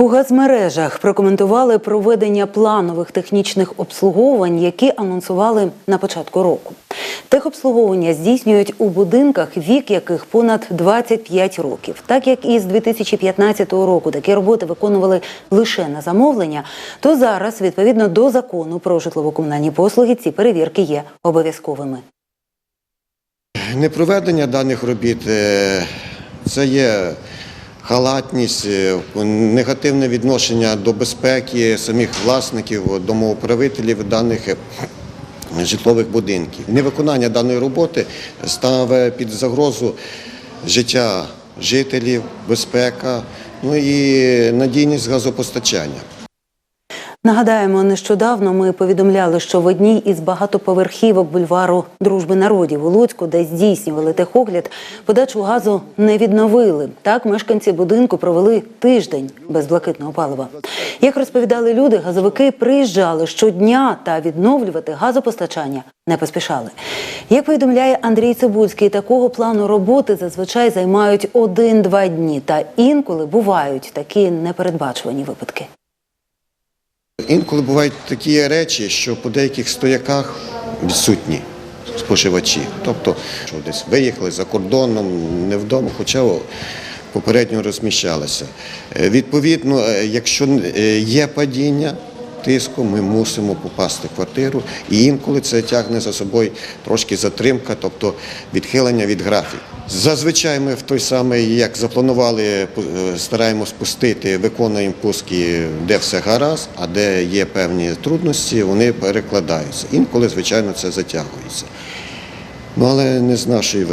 У газмережах прокоментували проведення планових технічних обслуговувань, які анонсували на початку року. Техобслуговування здійснюють у будинках, вік яких понад 25 років. Так як і з 2015 року такі роботи виконували лише на замовлення, то зараз, відповідно до закону про житлово-комунальні послуги, ці перевірки є обов'язковими. Непроведення даних робіт е, це є халатність, е, негативне відношення до безпеки самих власників, домоуправителів даних е, житлових будинків. Невиконання даної роботи ставить під загрозу життя жителів, безпека, ну і надійність газопостачання. Нагадаємо, нещодавно ми повідомляли, що в одній із багатоповерхівок бульвару Дружби народів у Луцьку, де здійснювали техогляд, подачу газу не відновили. Так мешканці будинку провели тиждень без блакитного палива. Як розповідали люди, газовики приїжджали щодня та відновлювати газопостачання не поспішали. Як повідомляє Андрій Цибульський, такого плану роботи зазвичай займають один-два дні, та інколи бувають такі непередбачувані випадки. Інколи бувають такі речі, що по деяких стояках відсутні споживачі. Тобто, що десь виїхали за кордоном, не вдома, хоча попередньо розміщалися. Е, Відповідно, е, якщо е, є падіння тиску, ми мусимо попасти в квартиру, і інколи це тягне за собою трошки затримка, тобто відхилення від графіку. Зазвичай ми в той самий, як запланували, е, стараємось пустити, виконуємо пуски, де все гаразд, а де є певні трудності, вони перекладаються. Інколи, звичайно, це затягується. Ну, але не з нашої.